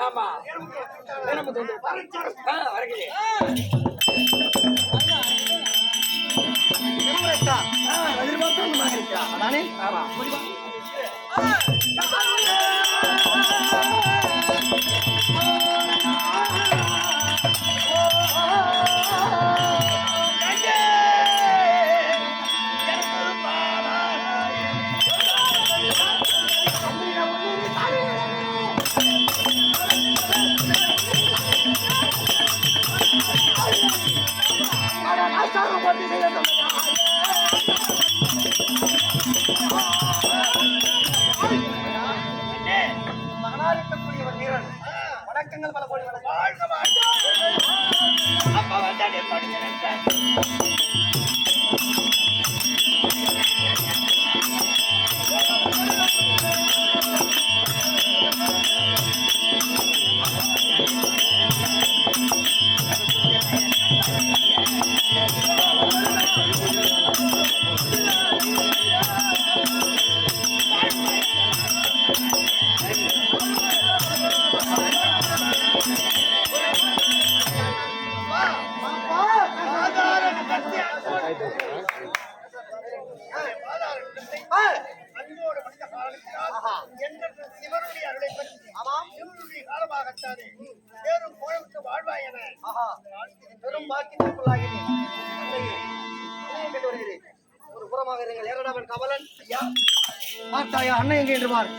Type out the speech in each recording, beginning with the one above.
ஆமா. நம்ம தொண்டு ஆ வருகிறே ஆ. எதிர்பார்த்தா மாதிரி இருக்கா? அதானே? ஆமா. மகனாக கமலன் ஐயா. அண்ணன் எங்கே என்று பார்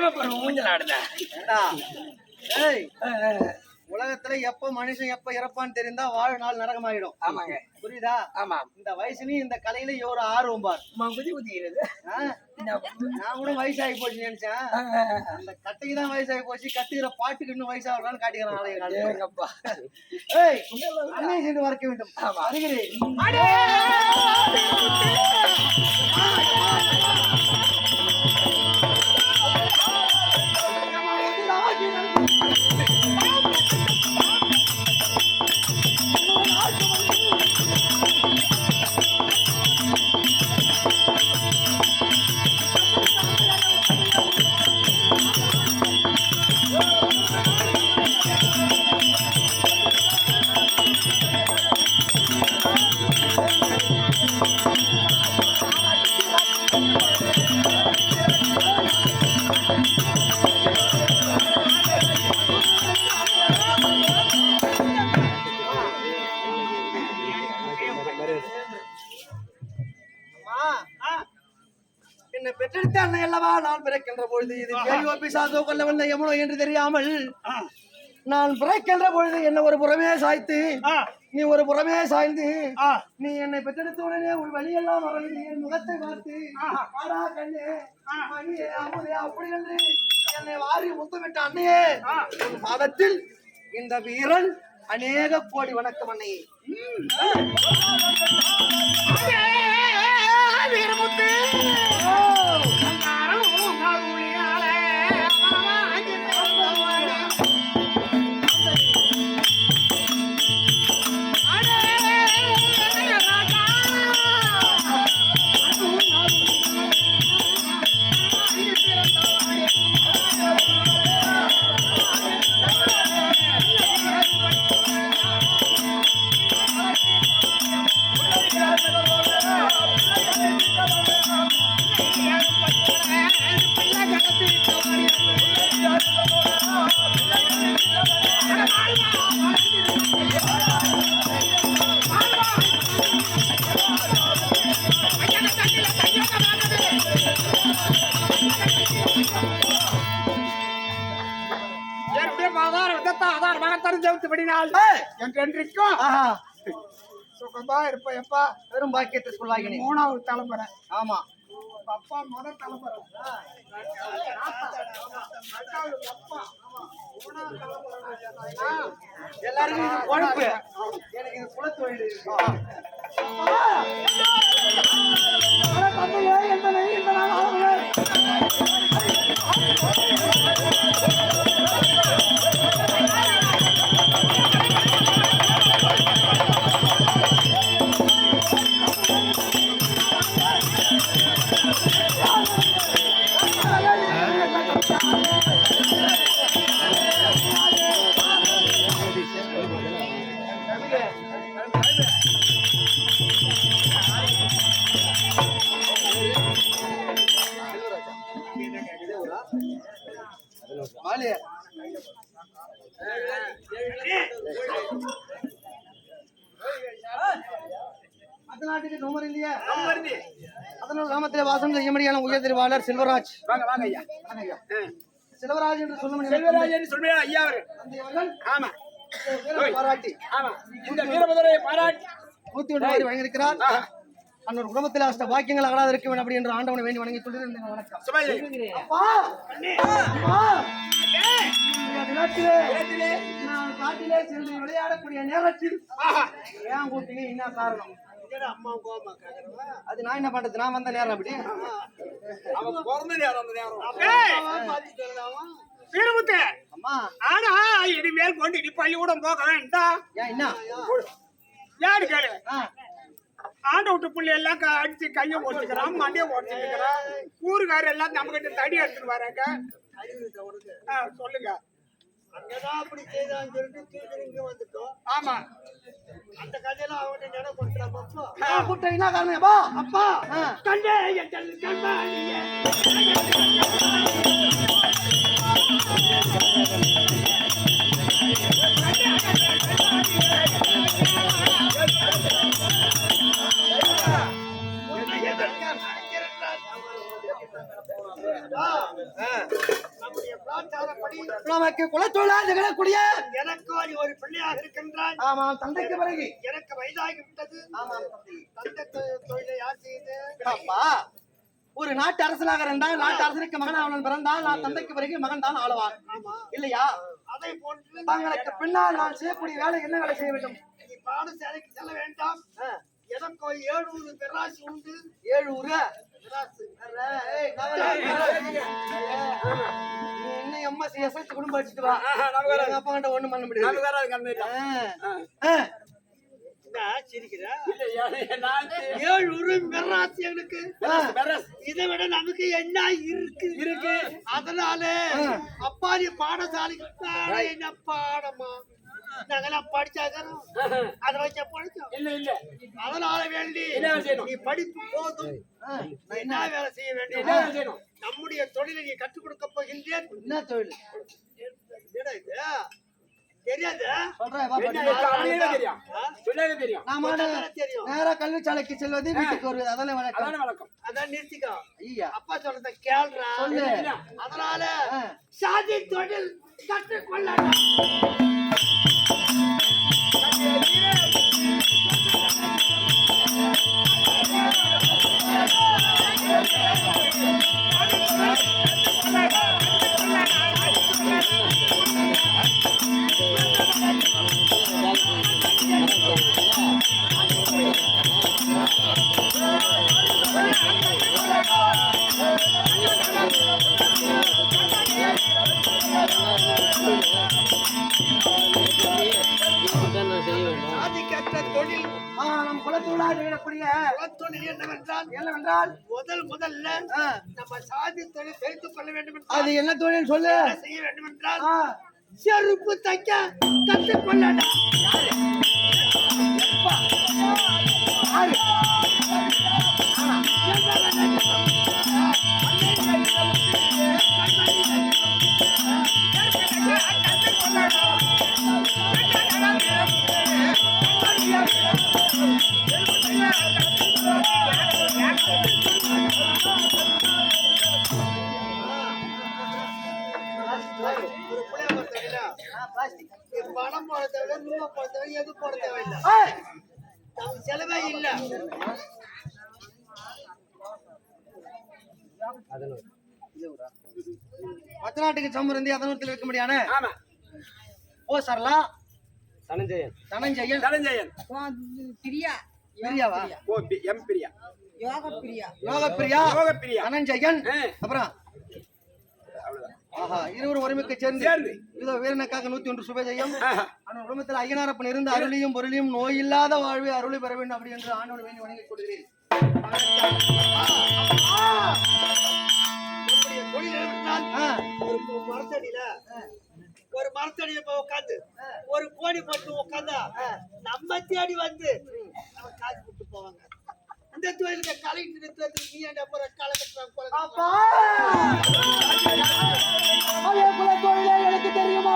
இளமை பருவம் ஊஞ்சல் ஏண்டா? ஏய் உலகத்துல எப்ப மனுஷன் எப்ப இறப்பான்னு தெரிந்தா வாழ் நாள் நரகமாயிடும். ஆமாங்க. புரியுதா? ஆமாம் இந்த வயசுலயும் இந்த கலையில ஒரு ஆர்வம் பார். குதி குதிக்கிறது? நான் கூட வயசாகி போச்சு நினைச்சேன். அந்த கட்டைக்கு தான் வயசாகி போச்சு. கத்துக்கிற பாட்டுக்கு இன்னும் வயசாகிறான்னு காட்டிக்கிறான் நாளைய நாள். ஏங்கப்பா. ஏய் சென்று வரைக்க வேண்டும். ஆமா. வருகிறேன். பிசாசோ கொல்ல வந்த எமனோ என்று தெரியாமல் நான் பிறக்கின்ற பொழுது என்ன ஒரு புறமே சாய்த்து நீ ஒரு புறமே சாய்ந்து நீ என்னை பெற்றெடுத்த உடனே உன் வழியெல்லாம் மறந்து என் முகத்தை பார்த்து ஆடா கண்ணே மணியே அமுதே அப்படி என்று என்னை வாரி முத்தமிட்ட அன்னையே உன் பாதத்தில் இந்த வீரன் அநேக கோடி வணக்கம் அன்னையே. ஆ. ஏய், என்றென்றைக்கும் சுகமா இருப்ப எப்பா பெரும் பாக்கியத்தை சொல்லாகினேன் மூணாவது தலைமுறை ஆமா அப்பா முத தலைமுறை எல்லாருக்கும் இது பொழப்பு எனக்கு இது குலத்தொழில் இருக்கு. திருவாளர் செல்வராஜ். வாங்க வாங்க ஐயா ஐயா. செல்வராஜ் என்று சொல்ல முடியும் செல்வராஜன் சொல்லுங்க ஐயா அவரு. ஆமா. பாராட்டி. ஆமா. இந்த வீரபதுரையை பாராட்டி. நூத்தி ஒன்று வழங்கியிருக்கிறார் அன்னொரு குடும்பத்தில் அஷ்ட பாக்கியங்கள் அகலாது இருக்க வேண்டும் அப்படி என்று ஆண்டவனை வேண்டி வணங்கி சொல்லியிருந்தேன் வணக்கம். காட்டிலே சென்று விளையாடக்கூடிய நேரத்தில் ஏன் கூப்பிட்டீங்க என்ன காரணம்? அது நான் என்ன பண்றது? நான் வந்த நேரம் அப்படி. அவன் பிறந்த நேரம் அந்த நேரம். வீரமுத்து அம்மா. ஆனா இனிமேல் கொண்டு நீ பள்ளிக்கூடம் போக வேண்டாம். ஏன் என்ன? யாரு கேளு? ஆண்ட விட்டு புள்ளி எல்லாம் க- அடிச்சு கைய ஓட்டிக்கிறான் மண்டைய ஓட்டிக்கிறான் ஊருக்காரர் எல்லாம் நம்ம கிட்ட தடி எடுத்துட்டு வராங்க. ஆ, சொல்லுங்க. அங்கதான் அப்படி செய்தான்னு சொல்லிட்டு தூக்கி இங்க வந்துட்டோம். ஆமா. அந்த கதையெல்லாம் அவன்கிட்ட கொடுத்துறான் அப்பா ஏன் கூப்பிட்ட என்ன காரணம்? அப்பா அப்பா. கண்டே என் செல்ல கண்மாணியே. நம்முடைய பிரார்த்தனைப்படி நமக்கு குலத்தொழிலாக திகழக்கூடிய எனக்கு ஒரு பிள்ளையாக இருக்கின்றாய் ஆமா தந்தைக்கு பிறகு. எனக்கு வயதாகி விட்டது. ஆமாம் தந்தை. தொழிலை யார் செய்து? அப்பா ஒரு நாட்டு அரசனாக இருந்தால் நாட்டு அரசனுக்கு மகன் அவன் பிறந்தால் நான் தந்தைக்கு பிறகு மகன் தான் ஆளுவான். இல்லையா? அதை போன்று தங்களுக்கு பின்னால் நான் செய்யக்கூடிய வேலை என்ன வேலை செய்ய வேண்டும்? நீ பாடசாலைக்கு செல்ல வேண்டாம். எனக்கு ஏழூறு பெராசி உண்டு. ஏழு பெராசு. எஸ்எஸ்சி குடும்பம் படிச்சுட்டு வா எங்க அப்பா கிட்ட ஒண்ணும் பண்ண முடியாது. நமக்கு வராது கண்ணு ஆ. ஆ. என்ன சிரிக்கிற. இல்லையா, நான் ஏழூறு பெராசி எனக்கு. இதை விட நமக்கு என்ன இருக்கு? இருக்கு. அதனால அப்பா நீ பாடசாலைக்கு என்ன பாடமா? நாங்கெல்லாம் படிச்சாக்கிறோம் அதை வச்ச படிச்சோம் இல்ல இல்ல. அதனால வேண்டி என்ன? நீ படிப்பு போதும். என்ன வேலை செய்ய என்ன வேண்டும் வேலை செய்யணும்? நம்முடைய தொழிலை நீ கற்றுக் கொடுக்க போகின்றேன். என்ன தொழில்? என்னடா இது? என்ன என்ன கல்விச்சாலைக்கு செல்வது வீட்டுக்கு வருவது அதெல்லாம் வழக்கம்? அதான் நிறுத்திக்கோ. ஐயா. அப்பா சொல்றத கேள்றா. அதனால. சாதி தொழில் கற்றுக்கொள்ள திகழக்கூடிய தொழில் என்னவென்றால் என்னவென்றால் முதல் முதல்ல நம்ம சாதி தொழில் தெரிந்து கொள்ள வேண்டும் அது என்ன தொழில் சொல்லு செய்ய வேண்டும் என்றால் செருப்பு தைக்க கற்றுக்கொள்ளணும் ஆறு. பணம் போட தேவையில்லை நூலை போட தேவை எது போட தேவையில்லை நமக்கு செலவே இல்லை. பத்தநாட்டுக்கு சம்பந்தி அதனூரத்தில் இருக்க முடியான ஓ சரலா தனஞ்சயன். தனஞ்சயன். தனஞ்சயன். பிரியா? பிரியாவா? ஓ எம் பிரியா. யோக பிரியா. யோக பிரியா? யோக பிரியா. தனஞ்சயன். அப்புறம்? இருவரும் ஒருமிக்க சேர்ந்து சேர்ந்து. இதோ வீரனுக்காக நூத்தி ஒன்று சுபஜயம். அவன் குடும்பத்தில் ஐயனாரப்பன் இருந்து அருளியும் பொருளியும் நோய் இல்லாத வாழ்வை அருளை பெற வேண்டும் அப்படி என்று ஆண்டவன் வேண்டி வணங்கிக் கொள்கிறேன். மரத்தடியில ஒரு மரத்தடியில போய் உட்காந்து ஒரு கோடி போட்டு உட்காந்தா நம்ம தேடி வந்து நம்ம காசு போவாங்க. இந்த தொழிலுக்கு கலைட்டு நிறுத்துறதுக்கு நீ என்ன போற? களை அப்பா! அதே தொழிலே எனக்கு தெரியுமா?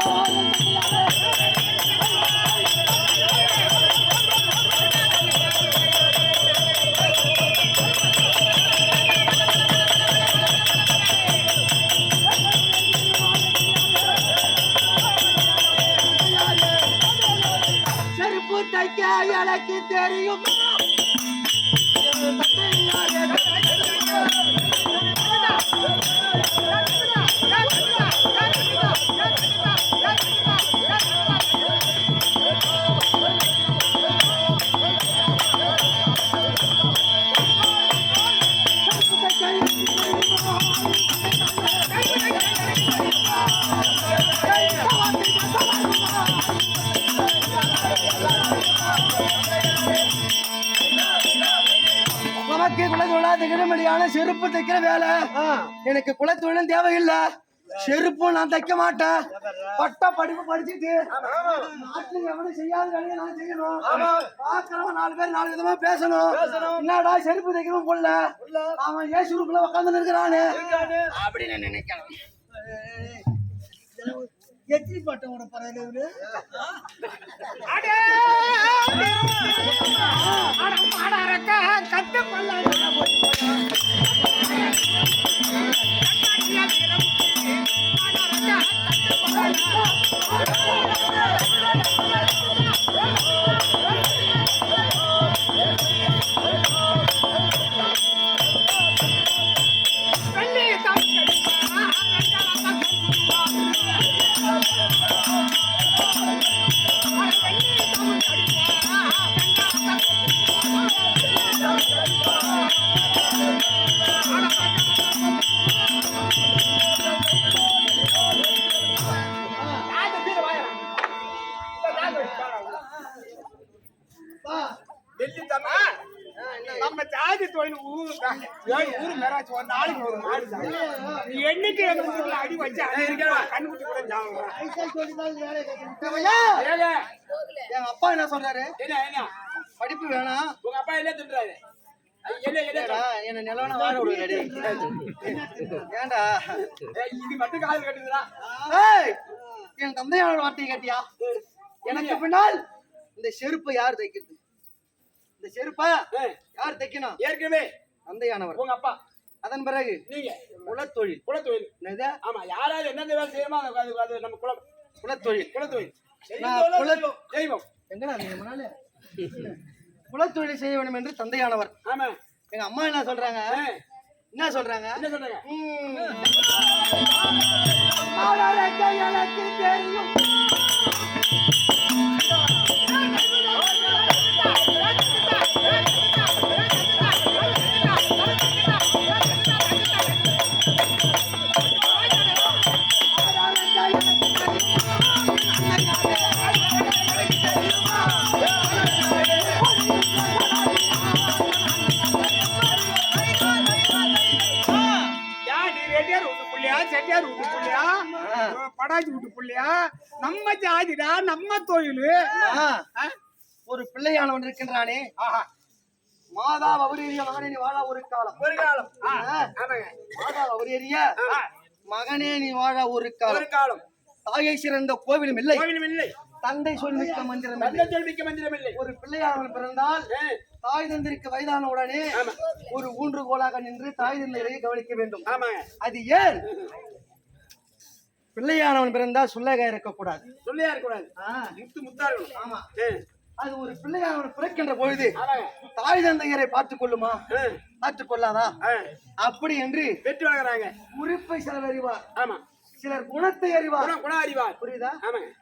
செருப்பு தைக்க எனக்கு நமக்கு குலத்தொழிலா திகழமடியான செருப்பு தைக்கிற வேலை. எனக்கு குலத்தொழிலும் தேவையில்லை. செருப்பும் நான் தைக்க மாட்டேன். பட்ட படிப்பு படிச்சுட்டு நாட்டுல எவனும் செய்யாத வேலையை நான் செய்யணும். பாக்குறவன் நாலு பேர் நாலு விதமா பேசணும். என்னடா செருப்பு தைக்கணும் போல அவன் சுருக்குள்ள உட்காந்து இருக்கிறானு? அப்படின்னு நினைக்கிறேன் எத்திரி பட்டவோட பறவை அடே அட மாடரக்க கட்டு கொள்ள சொல்றாரு என்ன என்ன படிப்பு வேணாம். உங்க அப்பா என்ன அது என்ன நிலவன வாழ விடுங்கடி ஏண்டா? இது மட்டும் காதல் கட்டுதுடா. என் தந்தையான வார்த்தையை கேட்டியா? எனக்கு பின்னால் இந்த செருப்பை யார் தைக்கிறது? இந்த செருப்பை யார் தைக்கணும்? ஏற்கனவே தந்தையானவர். உங்க அப்பா. அதன் பிறகு நீங்க. குலத்தொழில். குலத்தொழில். என்னது? ஆமா யாராவது என்னென்ன வேலை செய்யணுமோ அது நம்ம குலம். குலத்தொழில். குலத்தொழில். குல- செய்வோம். எங்கடா நீங்க குலத்தொழில் செய்ய வேண்டும் என்று தந்தையானவர். ஆமா. எங்க அம்மா என்ன சொல்றாங்க? என்ன சொல்றாங்க? என்ன சொல்றாங்க? எனக்கு தெரியும். நம்ம ஜாதிடா நம்ம தொழில். ஒரு பிள்ளையானவன் இருக்கின்றானே. மாதா அவரேறிய மகனே நீ வாழ ஒரு காலம். ஒரு காலம். மாதா அவரேறிய மகனே நீ வாழ ஒரு ஒரு காலம். காலம் தாயை சிறந்த கோவிலும் இல்லை. கோவிலும் இல்லை. தந்தை சொல்மிக்க மந்திரம் தந்தை சொல்மிக்க மந்திரம் இல்லை. ஒரு பிள்ளையானவன் பிறந்தால் தாய் தந்திருக்கு வயதான உடனே. ஒரு ஊன்றுகோலாக நின்று தாய் தந்தையை கவனிக்க வேண்டும். அது ஏன்? பிள்ளையானவன் பிறந்தால் சுள்ளக இருக்கக்கூடாது. சொல்லியா இருக்கக்கூடாது. முத்து முத்தா இருக்கணும் ஆமா. ஏய், அது ஒரு பிள்ளையானவன் பிறக்கின்ற பொழுது தாய் தந்தையரை பார்த்துக் கொள்ளுமா? ஆ, பார்த்துக் கொள்ளாதா. அப்படி என்று வெற்றி வளர்க்குறாங்க குறிப்பை சிலர் அறிவார். ஆமா. சிலர் குணத்தை அறிவார். குணம் அறிவார். புரியுதா?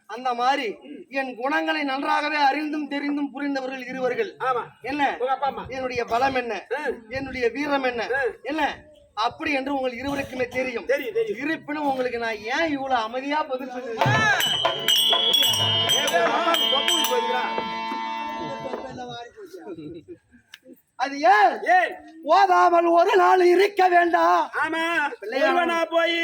அந்த மாதிரி என் குணங்களை நன்றாகவே அறிந்தும் தெரிந்தும் புரிந்தவர்கள் இருவர்கள். ஆமா. என்ன? என்னுடைய பலம் என்ன. என்னுடைய வீரம் என்ன. என்ன? அப்படி என்று உங்கள் இருவருக்குமே தெரியும். இருப்பினும் உங்களுக்கு நான் ஏன் இவ்வளவு அமைதியா பதில். அது ஏன்? ஓதாமல் ஒரு நாள் இருக்க வேண்டாம். ஆமா போய்.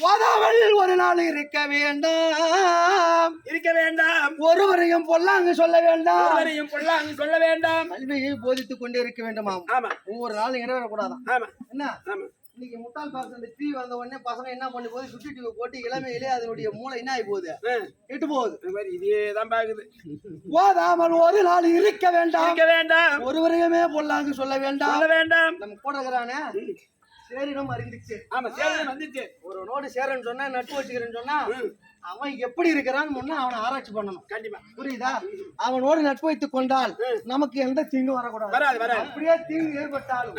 ஓதாமல் ஒரு நாள் இருக்க வேண்டாம். இருக்க வேண்டாம். ஒருவரையும் பொல்லாங்கு சொல்ல வேண்டாம். ஒருவரையும் பொல்லாங்கு சொல்ல வேண்டாம். கல்வியை போதித்துக் கொண்டே இருக்க வேண்டுமாம். ஆமா. ஒவ்வொரு நாளும் இடவிடக்கூடாதான் ஆமா. என்ன? ஆமா. இன்னைக்கு முட்டாள் பாக்ஸ் அந்த டிவி வந்த உடனே பசங்க என்ன பண்ணி போகுது? சுட்டி டிவி போட்டு இளமையிலே அதனுடைய மூளை என்ன ஆகி போகுது? கெட்டு போகுது. மாதிரி இதே தான் பாக்குது. ஓதாமல் ஒரு நாள் இருக்க வேண்டாம். இருக்க வேண்டாம். ஒருவரையுமே பொல்லாங்கு சொல்ல வேண்டாம். சொல்ல வேண்டாம். நம்ம கூட இருக்கிறானே? சேரிடம் அறிந்துச்சு ஆமா சேவை வந்துச்சு. ஒரு நோடு சேரன்னு சொன்னா நட்டு வச்சுக்கிறேன்னு சொன்னா. அவன் எப்படி இருக்கிறான்னு முன்ன அவனை ஆராய்ச்சி பண்ணணும். கண்டிப்பா. புரியுதா? அவனோடு நட்பு வைத்துக் கொண்டால் நமக்கு எந்த தீங்கும் வரக்கூடாது. வராது வராது. அப்படியே தீங்கு ஏற்பட்டாலும்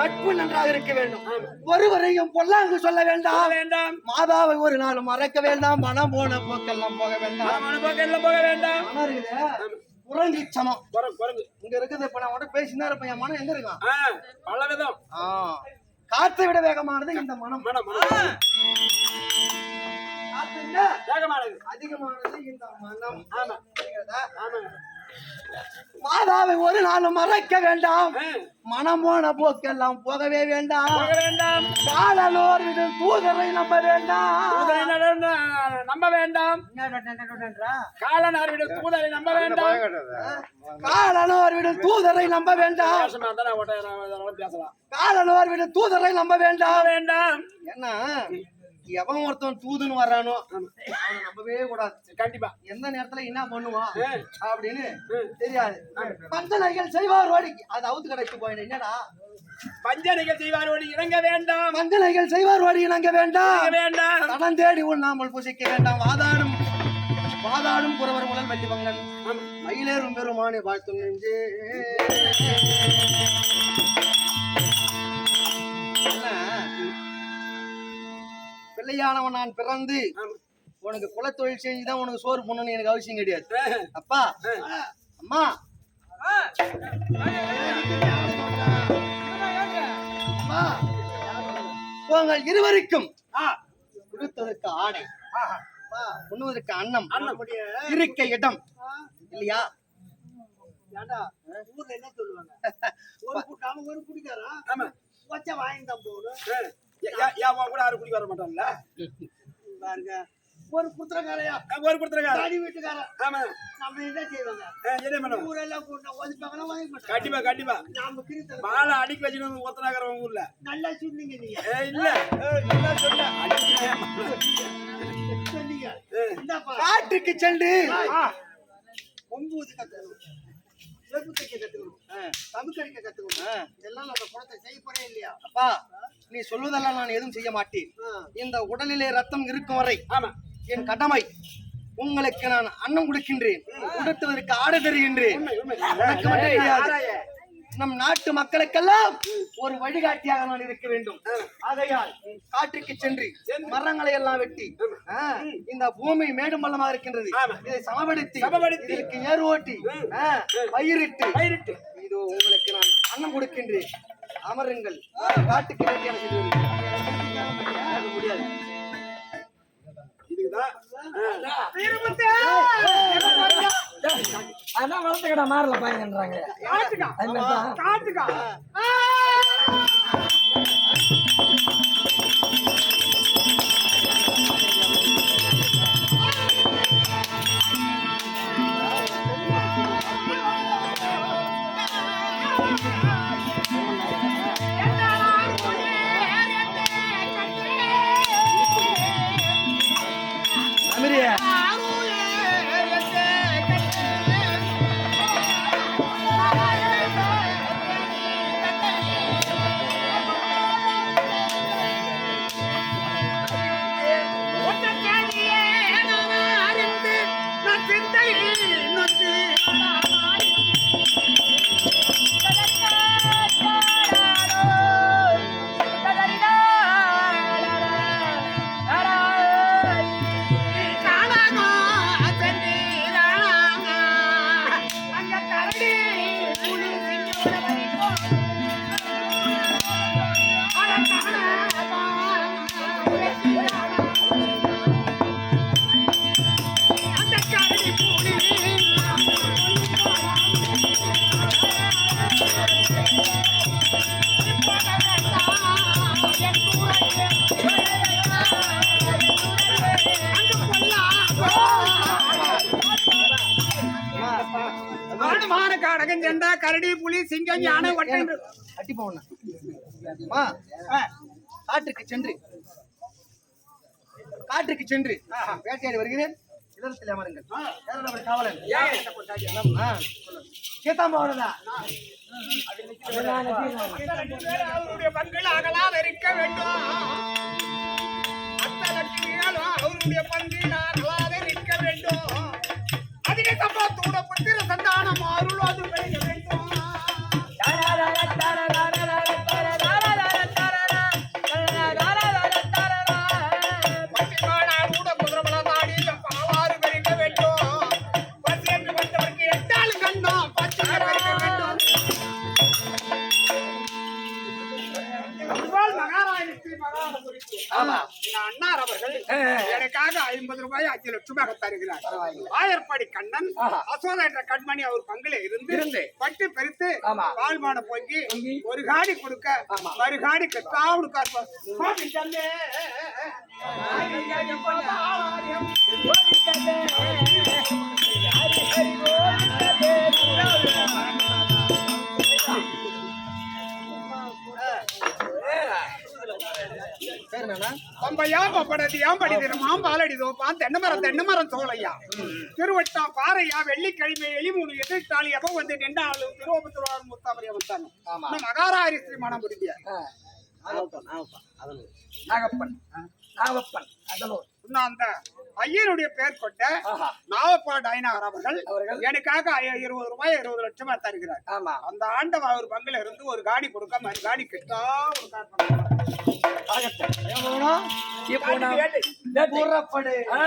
நட்பு நன்றாக இருக்க வேண்டும். ஒருவரையும் பொல்லாங்கு சொல்ல வேண்டாம். வேண்டாம். மாதாவை ஒரு நாள் மறக்க வேண்டாம். மனம் போன போக்கெல்லாம் போக வேண்டாம். எல்லாம் போக வேண்டாம். மனம் இருக்குது குரங்கு சமம். குரங்கு குரங்கு இங்க இருக்குது இப்ப நான் மட்டும் பேசினா இருப்பேன். என் மனம் எங்க இருக்கான்? பல விதம் காற்றை விட வேகமானது இந்த மனம். மனம் வேகமானது. அதிகமானது இந்த மனம். ஆமா. புரிகிறதா? மாதாவை ஒரு நாளும் மறக்க வேண்டாம். மனம் போன போக்கெல்லாம் போகவே வேண்டாம். வேண்டாம். காலலோர் விடும் தூதரை நம்ப வேண்டாம். நம்ப வேண்டாம். காலனார் விட தூதரை நம்ப வேண்டாம். காலனோர் விடும் தூதரை நம்ப வேண்டாம். பேசலாம். காலனோர் விடும் தூதரை நம்ப வேண்டாம். வேண்டாம். ஏன்னா எவன் ஒருத்தன் தூதுன்னு வர்றானோ அவனை நம்பவே கூடாது. கண்டிப்பா. எந்த நேரத்துல என்ன பண்ணுவான். அப்படின்னு தெரியாது. பஞ்சனைகள் செய்வார் வாடிக்கை அது அவுத்து கடைக்கு போயிடு. என்னடா? பஞ்சனைகள் செய்வாரோடு இறங்க வேண்டாம். பஞ்சனைகள் செய்வார் வாடி இணங்க வேண்டாம். வேண்டாம். கடன் தேடி உண்ணாமல் புசிக்க வேண்டாம். வாதாடும். வாதாடும் புறவர் முதல் வெள்ளி மங்கன் மயிலேறும் பெருமானே வாழ்த்து நெஞ்சே. என்ன? பிள்ளையானவன் நான் பிறந்து உனக்கு குலத்தொழில் செஞ்சுதான் உனக்கு சோறு பண்ணணும்னு எனக்கு அவசியம் கிடையாது. அப்பா அம்மா. உங்கள் இருவருக்கும் கொடுத்ததற்கு ஆடை. உண்ணுவதற்கு அன்னம். இருக்க இடம். இல்லையா? ஊர்ல என்ன சொல்லுவாங்க? ஒரு கூட்டாம ஒரு குடிக்காரா வச்ச வாங்கி தான் போகணும். உன் கூட யாரும் குடிக்க வர மாட்டான்ல? பாருங்க. ஒரு புத்திரக்காரையா ஆ, ஒரு கொடுத்துருக்காரு தாடி வீட்டுக்காரன். ஆமா. நம்ம என்ன செய்வாங்க? என்ன பண்ணுவோம் ஊரெல்லாம் கூட்டம் ஒதுப்பாங்களா வாங்கி மாட்டாங்க. கண்டிப்பா கண்டிப்பா. நாம கிரித்தல பாலை அடிக்க வச்சுக்கணும் ஒத்தனாகிற உங்க ஊர்ல. நல்லா சொன்னீங்க நீங்க. இல்ல. நல்லா சொன்ன. சொன்னீங்க. காட்டுக்கு கத்துக்கணும் செருப்பு தைக்க கத்துக்கணும். தம்பு கடிக்க கத்துக்கணும். இதெல்லாம் நம்ம குளத்தை செய்ய போறே இல்லையா? அப்பா நீ சொல்வதெல்லாம் நான் எதுவும் செய்ய மாட்டேன். இந்த உடலிலே ரத்தம் இருக்கும் வரை என் கடமை உங்களுக்கு நான் அன்னம் கொடுக்கின்றேன். கொடுத்ததற்கு ஆடை தருகின்றேன். நம் நாட்டு மக்களுக்கெல்லாம் ஒரு வழிகாட்டியாக நான் இருக்க வேண்டும் ஆகையால் காட்டுக்கு சென்று மரங்களை எல்லாம் வெட்டி இந்த பூமி மேடும் பள்ளமாக இருக்கின்றது. இதை சமப்படுத்தி. இதற்கு ஏர் ஓட்டி பயிரிட்டு பயிரிட்டு. இது உங்களுக்கு நான் அன்னம் கொடுக்கின்றேன் அமருங்கள் காட்டுக்கு. அது முடியாது அதான் வளர்த்துக்கடா மாறல பாயங்கன்றாங்க காட்டுக்கா அது புலி சிங்கம் யானை ஒட்டை அட்டி மா காட்டுக்கு சென்று. காட்டுக்கு சென்று. வேட்டையாடி வருகிறேன். இடத்தில் அமருங்கள். காவலன். கேத்தாம்பாவனதா அவருடைய பங்கில் அகலாத இருக்க வேண்டும். அவருடைய பங்கில் அகலாத இருக்க வேண்டும். அதிக சம்பளத்தோட புத்திர சந்தானம் ரூபாய் அஞ்சு லட்சமாக தருகிறார் ஆயர்பாடி கண்ணன் அசோதா என்ற கண்மணி அவர் பங்கில இருந்து இருந்து. பட்டு பெருத்து பால்மான பொங்கி ஒரு காடி கொடுக்க மறு காடி கட்டா கொடுக்கார் பம்பையா பப்படதியா படிதிரமாம் பாலடிதோ பான் தென்னமரம் தென்னமரம் சோலையா? திருவட்டம் பாறையா வெள்ளிக்கிழமை எலிமூணு எதிர்த்தாளி எப்ப வந்து நின்றாலும் திருவபுத்திரவார் முத்தாமரியா வந்தாங்க. மகாராரி ஸ்ரீ மனம் புரிந்தியா நாகப்பன் நாகப்பன் அதலூர். இன்னும் அந்த ஐயனுடைய பேர் கொண்ட நாவப்பா டைனாகர் அவர்கள் எனக்காக இருபது ரூபாய் இருபது லட்சமா தருகிறார். ஆமா. அந்த ஆண்டவ அவர் பங்குல இருந்து ஒரு காடி கொடுக்க மறு காடி கிட்டா ஒரு கார் நான். புறப்படு. ஆ.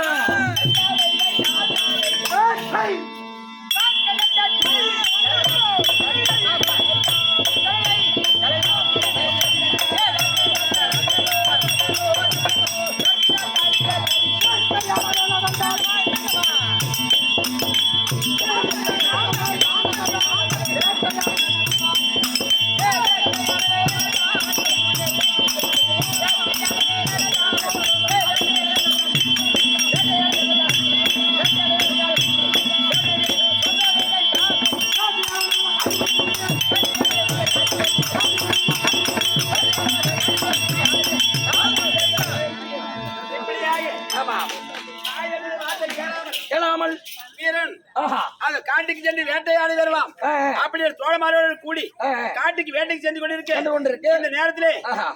ஆ. காட்டுக்கு வேட்டைக்கு சென்று கொண்டிருக்க சென்று கொண்டிருக்கு. இந்த நேரத்திலே.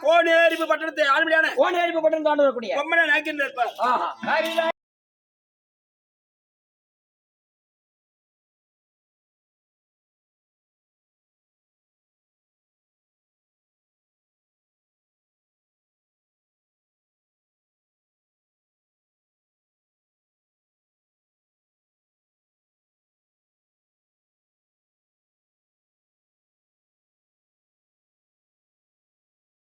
கோனேரிப்பு பட்டணத்தை ஆளுமையான ஓன் ஏறிப்பு பட்டன் தாண்டு வரக்கூடிய இருப்பார் ஆஹா